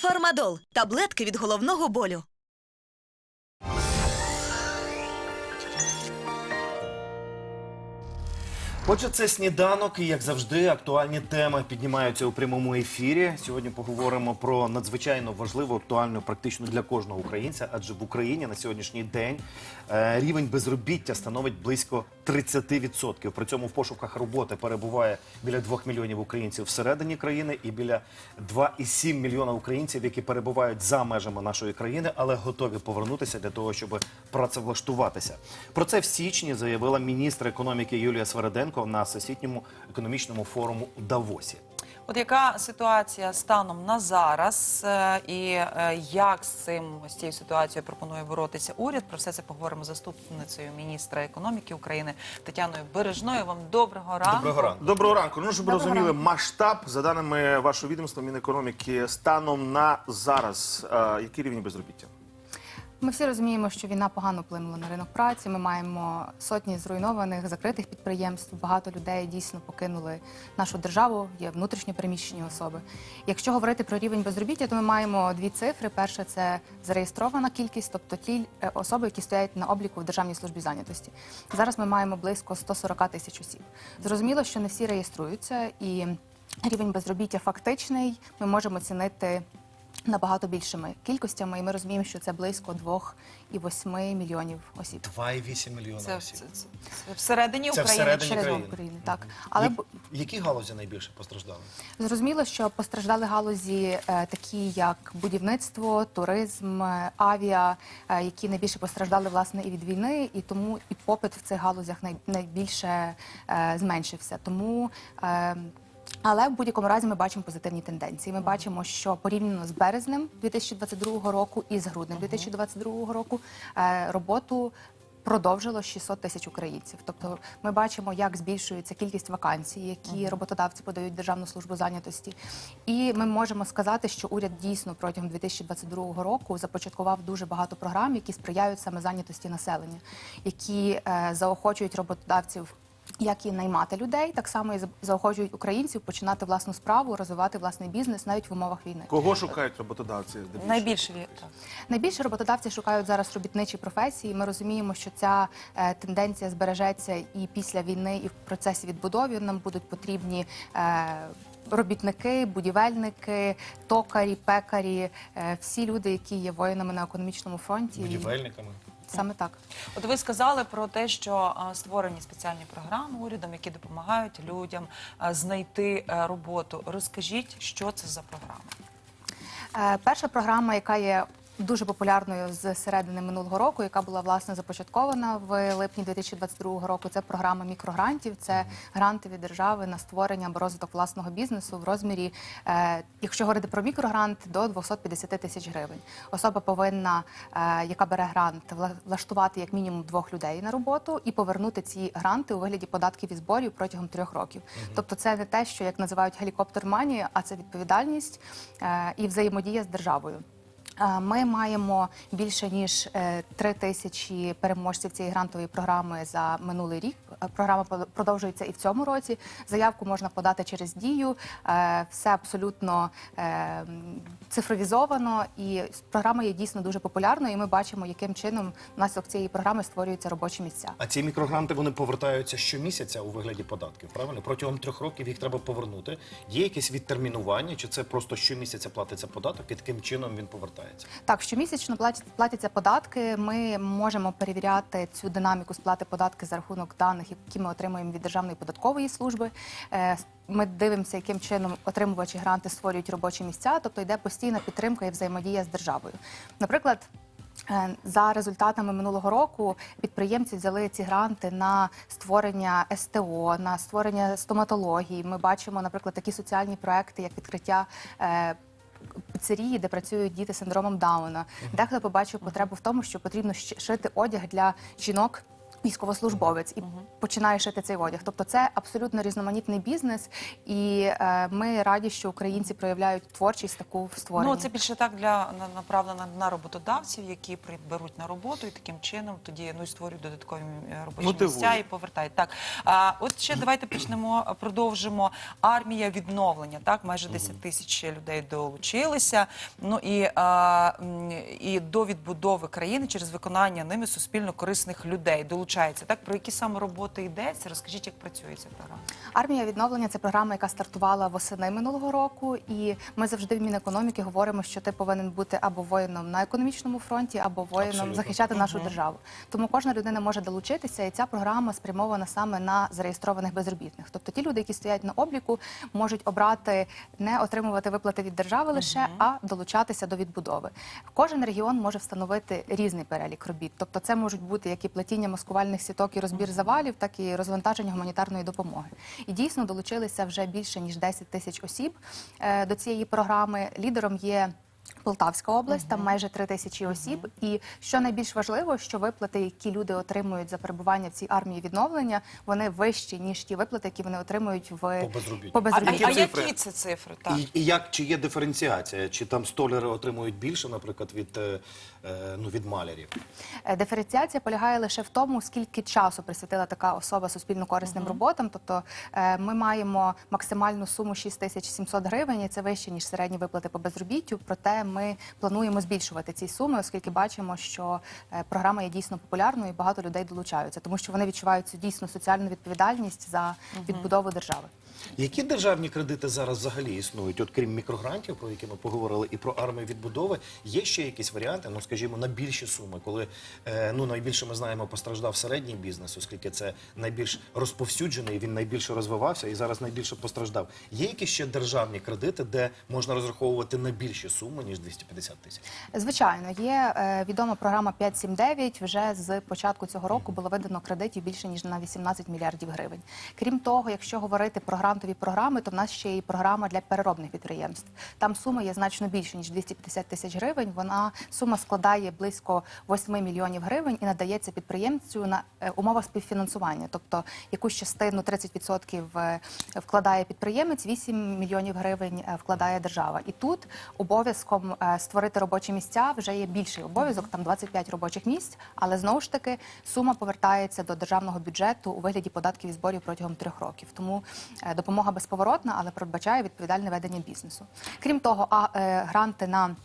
Фармадол таблетки від головного болю. Отже, це сніданок, і як завжди, актуальні теми піднімаються у прямому ефірі. Сьогодні поговоримо про надзвичайно важливу, актуальну, практично для кожного українця, адже в Україні на сьогоднішній день е, рівень безробіття становить близько 30%. При цьому в пошуках роботи перебуває біля 2 мільйонів українців всередині країни і біля 2,7 мільйона українців, які перебувають за межами нашої країни, але готові повернутися для того, щоб працевлаштуватися. Про це в січні заявила міністр економіки Юлія Свереденко на всесвітньому економічному форуму у Давосі. От яка ситуація станом на зараз, е, і е, як з цим з цією ситуацією пропонує боротися уряд? Про все це поговоримо з заступницею міністра економіки України Тетяною Бережною. Вам доброго ранку. Доброго ранку. Доброго ранку. Ну, щоб ви Доброго розуміли, ранку. масштаб, за даними вашого відомства Мінекономіки, станом на зараз, е, який рівень безробіття? Ми всі розуміємо, що війна погано вплинула на ринок праці. Ми маємо сотні зруйнованих закритих підприємств. Багато людей дійсно покинули нашу державу. Є внутрішньо переміщені особи. Якщо говорити про рівень безробіття, то ми маємо дві цифри. Перша це зареєстрована кількість, тобто ті е, особи, які стоять на обліку в Державній службі зайнятості. Зараз ми маємо близько 140 тисяч осіб. Зрозуміло, що не всі реєструються, і рівень безробіття фактичний ми можемо оцінити набагато більшими кількостями, і ми розуміємо, що це близько 2,8 мільйонів осіб. 2,8 мільйона Це, осіб. це, це, це всередині Це України. всередині Через країни. України, так. Але б- Які галузі найбільше постраждали? зрозуміло, що постраждали галузі е, такі, як будівництво, туризм, е, авіа, е, які найбільше постраждали власне і від війни, і тому і попит в цих галузях най, найбільше е, зменшився. Тому е, але в будь-якому разі ми бачимо позитивні тенденції. Ми бачимо, що порівняно з березнем 2022 року і з груднем 2022 року е, роботу продовжило 600 тисяч українців. Тобто ми бачимо, як збільшується кількість вакансій, які роботодавці подають в Державну службу зайнятості. І ми можемо сказати, що уряд дійсно протягом 2022 року започаткував дуже багато програм, які сприяють саме зайнятості населення, які е, заохочують роботодавців. Як і наймати людей, так само і за- заохочують українців починати власну справу, розвивати власний бізнес навіть в умовах війни. Кого шукають роботодавці? Найбільше. Найбільше роботодавці шукають зараз робітничі професії. Ми розуміємо, що ця е, тенденція збережеться і після війни, і в процесі відбудови нам будуть потрібні. Е, Робітники, будівельники, токарі, пекарі, е, всі люди, які є воїнами на економічному фронті, Будівельниками? Саме так. От ви сказали про те, що створені спеціальні програми урядом, які допомагають людям знайти е, роботу. Розкажіть, що це за програма? Е, Перша програма, яка є дуже популярною з середини минулого року, яка була власне започаткована в липні 2022 року. Це програма мікрогрантів. Це гранти від держави на створення або розвиток власного бізнесу в розмірі, е, якщо говорити про мікрогрант, до 250 тисяч гривень. Особа повинна, е, яка бере грант, влаштувати як мінімум двох людей на роботу і повернути ці гранти у вигляді податків і зборів протягом трьох років. Тобто, це не те, що як називають гелікоптер мані, а це відповідальність е, і взаємодія з державою. Ми маємо більше ніж е, три тисячі переможців цієї грантової програми за минулий рік. Програма продовжується і в цьому році. Заявку можна подати через дію. Е, Все абсолютно е, цифровізовано, і програма є дійсно дуже популярною. І ми бачимо, яким чином внаслідок цієї програми створюються робочі місця. А ці мікрогранти вони повертаються щомісяця у вигляді податків, правильно? Протягом трьох років їх треба повернути. Є якесь відтермінування, чи це просто щомісяця платиться податок, і таким чином він повертається? Так, щомісячно платять, платяться податки. Ми можемо перевіряти цю динаміку сплати податки за рахунок даних, які ми отримуємо від Державної податкової служби. Е, Ми дивимося, яким чином отримувачі гранти створюють робочі місця, тобто йде постійна підтримка і взаємодія з державою. Наприклад. Е, За результатами минулого року підприємці взяли ці гранти на створення СТО, на створення стоматології. Ми бачимо, наприклад, такі соціальні проекти, як відкриття. е, Піцерії, де працюють діти з синдромом Дауна. Дехто побачив потребу в тому, що потрібно шити одяг для жінок військовослужбовець і починає шити цей одяг. Тобто це абсолютно різноманітний бізнес, і е, ми раді, що українці проявляють творчість таку в створенні. Ну, це більше так для на- направлено на роботодавців, які приберуть на роботу і таким чином тоді ну і створюють додаткові е, робочі Мотивують. місця і повертають. Так а от ще давайте почнемо, продовжимо. Армія відновлення. Так, майже 10 тисяч людей долучилися. Ну і, а, і до відбудови країни через виконання ними суспільно корисних людей долучається. Так про які саме роботи йдеться? Розкажіть, як працює ця програма? Армія відновлення це програма, яка стартувала восени минулого року. І ми завжди в Мінекономіки говоримо, що ти повинен бути або воїном на економічному фронті, або воїном Абсолютно. захищати нашу державу. Тому кожна людина може долучитися, і ця програма спрямована саме на зареєстрованих безробітних. Тобто ті люди, які стоять на обліку, можуть обрати не отримувати виплати від держави лише, а долучатися до відбудови. Кожен регіон може встановити різний перелік робіт. Тобто, це можуть бути як і плетіння маскувальних сіток і розбір завалів, так і розвантаження гуманітарної допомоги. І дійсно долучилися вже більше ніж 10 тисяч осіб е, до цієї програми. Лідером є. Полтавська область, там майже три тисячі осіб. І що найбільш важливо, що виплати, які люди отримують за перебування в цій армії відновлення, вони вищі ніж ті виплати, які вони отримують в По безробіттю. по А, безробіттю. а, Які а які це цифри? Так. І, і як чи є диференціація? Чи там столяри отримують більше, наприклад, від, е, е, ну, від малярів? Е, Диференціація полягає лише в тому, скільки часу присвятила така особа суспільно корисним роботам. Тобто ми маємо максимальну суму 6700 гривень, і це вище ніж середні виплати по безробіттю. Проте ми плануємо збільшувати ці суми, оскільки бачимо, що е, програма є дійсно популярною і багато людей долучаються, тому що вони відчувають цю дійсно соціальну відповідальність за відбудову держави. Які державні кредити зараз взагалі існують? От крім мікрогрантів, про які ми поговорили, і про армію відбудови, є ще якісь варіанти, ну скажімо, на більші суми, коли е, ну найбільше ми знаємо, постраждав середній бізнес, оскільки це найбільш розповсюджений, він найбільше розвивався і зараз найбільше постраждав. Є якісь ще державні кредити, де можна розраховувати на більші суми ніж 250 тисяч? Звичайно, є е, відома програма 579. Вже з початку цього року було видано кредитів більше ніж на 18 мільярдів гривень. Крім того, якщо говорити про грантові програми, то в нас ще є і програма для переробних підприємств. Там сума є значно більше ніж 250 тисяч гривень. Вона сума складає близько 8 мільйонів гривень і надається підприємцю на е, умовах співфінансування, тобто якусь частину 30% е, вкладає підприємець, 8 мільйонів гривень е, вкладає держава. І тут обов'язком створити робочі місця вже є більший обов'язок, там 25 робочих місць, але знову ж таки сума повертається до державного бюджету у вигляді податків і зборів протягом трьох років. Тому допомога безповоротна, але передбачає відповідальне ведення бізнесу. Крім того, а е, гранти на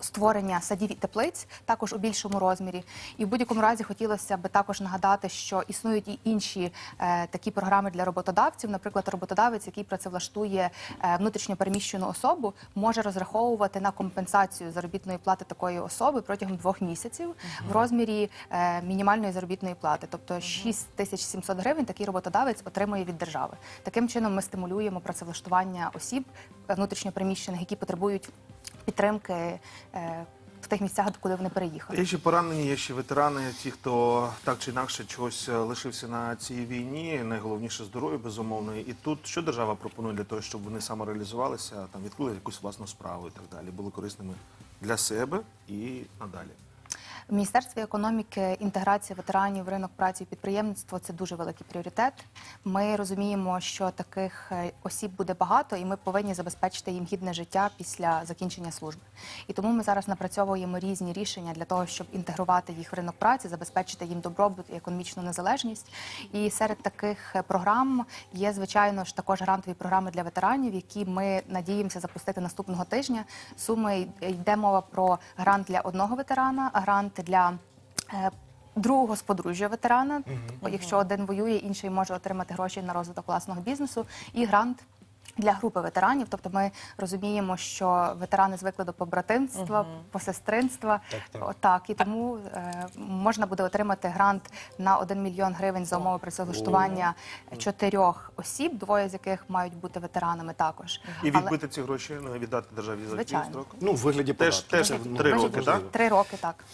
Створення садів і теплиць також у більшому розмірі, і в будь-якому разі хотілося би також нагадати, що існують і інші е, такі програми для роботодавців. Наприклад, роботодавець, який працевлаштує е, внутрішньо переміщену особу, може розраховувати на компенсацію заробітної плати такої особи протягом двох місяців в розмірі е, мінімальної заробітної плати, тобто 6700 гривень. Такий роботодавець отримує від держави. Таким чином ми стимулюємо працевлаштування осіб е, внутрішньо переміщених, які потребують підтримки е, в тих місцях, куди вони переїхали. Є ще поранені, є ще ветерани, ті, хто так чи інакше чогось е, лишився на цій війні. Найголовніше здоров'я, безумовно. І тут що держава пропонує для того, щоб вони самореалізувалися, там відкрили якусь власну справу і так далі, були корисними для себе і надалі. В Міністерстві економіки інтеграція ветеранів в ринок праці і підприємництво це дуже великий пріоритет. Ми розуміємо, що таких е, осіб буде багато, і ми повинні забезпечити їм гідне життя після закінчення служби. І тому ми зараз напрацьовуємо різні рішення для того, щоб інтегрувати їх в ринок праці, забезпечити їм добробут і економічну незалежність. І серед таких е, програм є звичайно ж також грантові програми для ветеранів, які ми надіємося запустити наступного тижня. Суми йде мова про грант для одного ветерана, грант для е, другого з подружжя ветерана. Якщо один воює, інший може отримати гроші на розвиток власного бізнесу, і грант. Для групи ветеранів, тобто ми розуміємо, що ветерани звикли до побратимства, посестринства. Так, так. Отак, і тому е, можна буде отримати грант на 1 мільйон гривень за умови працевлаштування чотирьох осіб, двоє з яких мають бути ветеранами також. І Але- відбити ці гроші, ну, віддати державі за строк. Ну, в вигляді Теж- теж Це, три роки, важливо. Три роки так.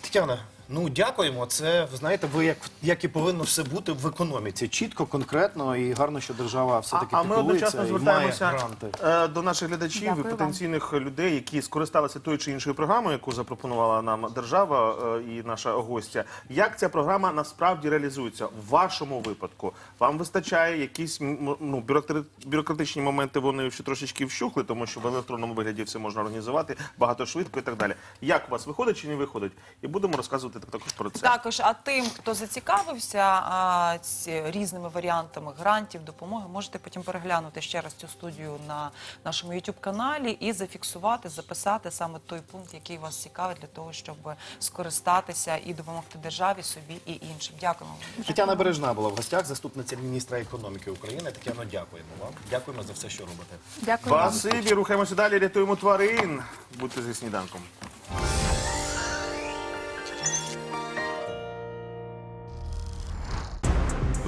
Тетяна, Ну, дякуємо. Це ви знаєте, ви як, як і повинно все бути в економіці. Чітко, конкретно і гарно, що держава все таки А ми одночасно звертаємося е, до наших глядачів Дякую і вам. потенційних людей, які скористалися тою чи іншою програмою, яку запропонувала нам держава е, і наша гостя. Як ця програма насправді реалізується в вашому випадку? Вам вистачає якісь ну бюрократичні моменти? Вони ще трошечки вщухли, тому що в електронному вигляді все можна організувати багато швидко і так далі. Як у вас виходить чи не виходить? І будемо розказувати також про це. Також, а тим, хто зацікавився а, ці різними варіантами грантів, допомоги, можете потім переглянути ще раз цю студію на нашому youtube каналі і зафіксувати, записати саме той пункт, який вас цікавить, для того, щоб скористатися і допомогти державі, собі і іншим. Дякуємо. вам. Тетяна Бережна була в гостях, заступниця міністра економіки України. Тетяно, дякуємо вам. Дякуємо за все, що робите. Дякую. Спасибі, рухаємося далі, рятуємо тварин. Будьте зі сніданком.